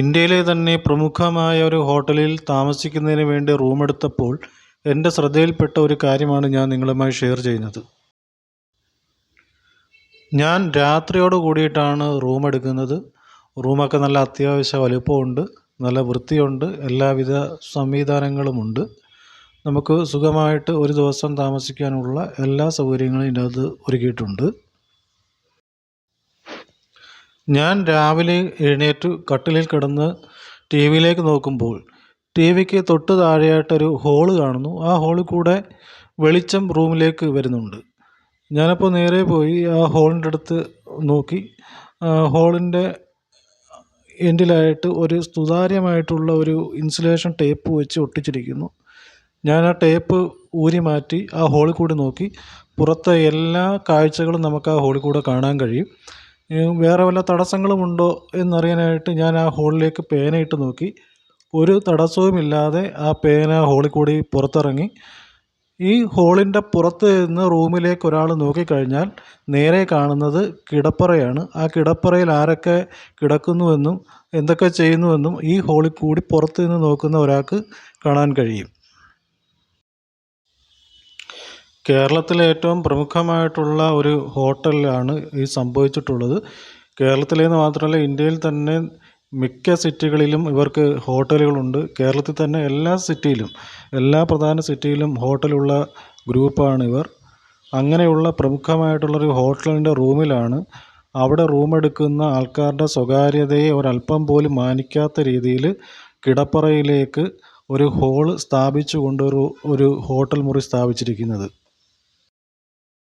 ഇന്ത്യയിലെ തന്നെ പ്രമുഖമായ ഒരു ഹോട്ടലിൽ താമസിക്കുന്നതിന് വേണ്ടി റൂമെടുത്തപ്പോൾ എന്റെ ശ്രദ്ധയിൽപ്പെട്ട ഒരു കാര്യമാണ് ഞാൻ നിങ്ങളുമായി ഷെയർ ചെയ്യുന്നത്. ഞാൻ രാത്രിയോട് കൂടിയിട്ടാണ് റൂം എടുക്കുന്നത്. റൂമൊക്കെ നല്ല അത്യാവശ്യ വലുപ്പമുണ്ട് നല്ല വൃത്തിയുണ്ട് എല്ലാവിധ സംവിധാനങ്ങളുമുണ്ട്. നമുക്ക് സുഖമായിട്ട് ഒരു ദിവസം താമസിക്കാനുള്ള എല്ലാ സൗകര്യങ്ങളും ഇതിനകത്ത് ഒരുക്കിയിട്ടുണ്ട്. ഞാൻ രാവിലെ എഴുന്നേറ്റ് കട്ടിലിൽ കിടന്ന് ടി വിയിലേക്ക് നോക്കുമ്പോൾ ടി വിക്ക് തൊട്ട് താഴെയായിട്ടൊരു ഹോൾ കാണുന്നു. ആ ഹോളിൽ കൂടെ വെളിച്ചം റൂമിലേക്ക് വരുന്നുണ്ട്. ഞാനപ്പോൾ നേരെ പോയി ആ ഹോളിന്റെ അടുത്ത് നോക്കി. ഹോളിന്റെ എൻഡിലായിട്ട് ഒരു സുതാര്യമായിട്ടുള്ള ഒരു ഇൻസുലേഷൻ ടേപ്പ് വെച്ച് ഒട്ടിച്ചിരിക്കുന്നു. ഞാൻ ആ ടേപ്പ് ഊരി മാറ്റി ആ ഹോളിൽ കൂടി നോക്കി. പുറത്തെ എല്ലാ കാഴ്ചകളും നമുക്ക് ആ ഹോളിൽ കൂടെ കാണാൻ കഴിയും. വേറെ വല്ല തടസ്സങ്ങളുമുണ്ടോ എന്നറിയാനായിട്ട് ഞാൻ ആ ഹോളിലേക്ക് പേനയിട്ട് നോക്കി. ഒരു തടസ്സവുമില്ലാതെ ആ പേന ഹോളിൽ കൂടി പുറത്തിറങ്ങി. ഈ ഹോളിന്റെ പുറത്ത് നിന്ന് റൂമിലേക്ക് ഒരാൾ നോക്കിക്കഴിഞ്ഞാൽ നേരെ കാണുന്നത് കിടപ്പറയാണ്. ആ കിടപ്പറയിൽ ആരൊക്കെ കിടക്കുന്നുവെന്നും എന്തൊക്കെ ചെയ്യുന്നുവെന്നും ഈ ഹോളിൽ കൂടി പുറത്ത് നിന്ന് നോക്കുന്ന ഒരാൾക്ക് കാണാൻ കഴിയും. കേരളത്തിലെ ഏറ്റവും പ്രമുഖമായിട്ടുള്ള ഒരു ഹോട്ടലിലാണ് ഈ സംഭവിച്ചിട്ടുള്ളത്. കേരളത്തിലേന്ന് മാത്രമല്ല ഇന്ത്യയിൽ തന്നെ മിക്ക സിറ്റികളിലും ഇവർക്ക് ഹോട്ടലുകളുണ്ട്. കേരളത്തിൽ തന്നെ എല്ലാ സിറ്റിയിലും എല്ലാ പ്രധാന സിറ്റിയിലും ഹോട്ടലുള്ള ഗ്രൂപ്പാണ് ഇവർ. അങ്ങനെയുള്ള പ്രമുഖമായിട്ടുള്ളൊരു ഹോട്ടലിന്റെ റൂമിലാണ്. അവിടെ റൂമെടുക്കുന്ന ആൾക്കാരുടെ സ്വകാര്യതയെ ഒരല്പം പോലും മാനിക്കാത്ത രീതിയിൽ കിടപ്പറയിലേക്ക് ഒരു ഹോൾ സ്ഥാപിച്ചു കൊണ്ടൊരു ഒരു ഹോട്ടൽ മുറി സ്ഥാപിച്ചിരിക്കുന്നത്.